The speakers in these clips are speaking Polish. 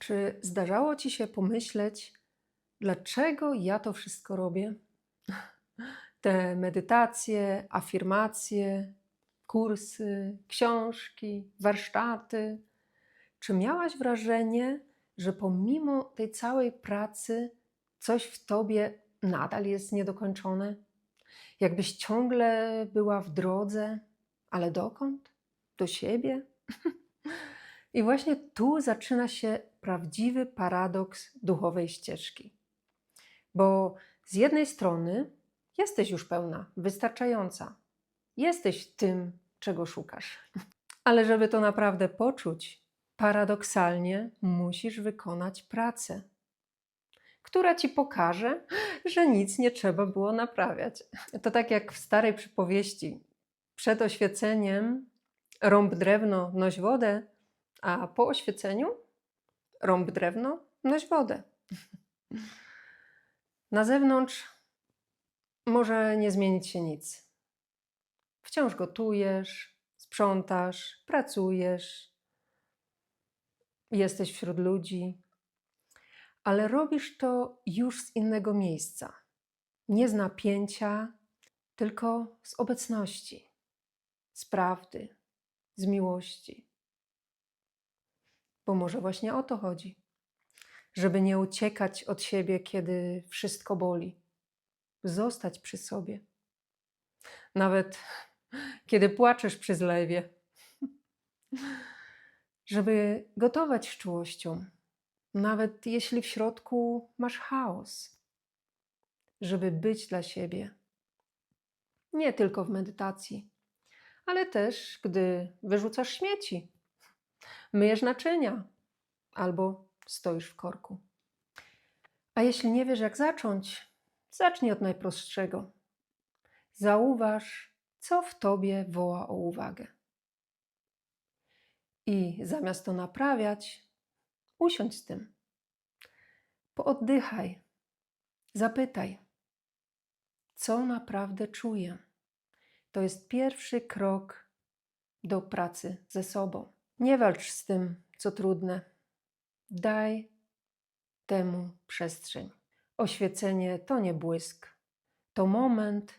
Czy zdarzało ci się pomyśleć, dlaczego ja to wszystko robię? Te medytacje, afirmacje, kursy, książki, warsztaty. Czy miałaś wrażenie, że pomimo tej całej pracy coś w tobie nadal jest niedokończone? Jakbyś ciągle była w drodze, ale dokąd? Do siebie? I właśnie tu zaczyna się prawdziwy paradoks duchowej ścieżki. Bo z jednej strony jesteś już pełna, wystarczająca. Jesteś tym, czego szukasz. Ale żeby to naprawdę poczuć, paradoksalnie musisz wykonać pracę, która ci pokaże, że nic nie trzeba było naprawiać. To tak jak w starej przypowieści. Przed oświeceniem rąb drewno, noś wodę, a po oświeceniu rąb drewno, noś wodę. Na zewnątrz może nie zmienić się nic. Wciąż gotujesz, sprzątasz, pracujesz, jesteś wśród ludzi, ale robisz to już z innego miejsca. Nie z napięcia, tylko z obecności, z prawdy, z miłości. Bo może właśnie o to chodzi. Żeby nie uciekać od siebie, kiedy wszystko boli. Zostać przy sobie. Nawet kiedy płaczesz przy zlewie. Żeby gotować z czułością, nawet jeśli w środku masz chaos. Żeby być dla siebie. Nie tylko w medytacji, ale też gdy wyrzucasz śmieci, myjesz naczynia albo stoisz w korku. A jeśli nie wiesz, jak zacząć, zacznij od najprostszego. Zauważ, co w tobie woła o uwagę. I zamiast to naprawiać, usiądź z tym. Pooddychaj, zapytaj, co naprawdę czuję. To jest pierwszy krok do pracy ze sobą. Nie walcz z tym, co trudne. Daj temu przestrzeń. Oświecenie to nie błysk. To moment,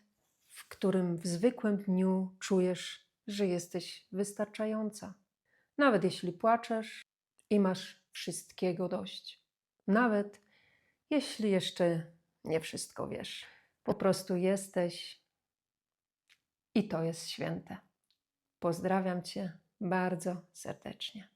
w którym w zwykłym dniu czujesz, że jesteś wystarczająca. Nawet jeśli płaczesz i masz wszystkiego dość. Nawet jeśli jeszcze nie wszystko wiesz. Po prostu jesteś i to jest święte. Pozdrawiam Cię bardzo serdecznie.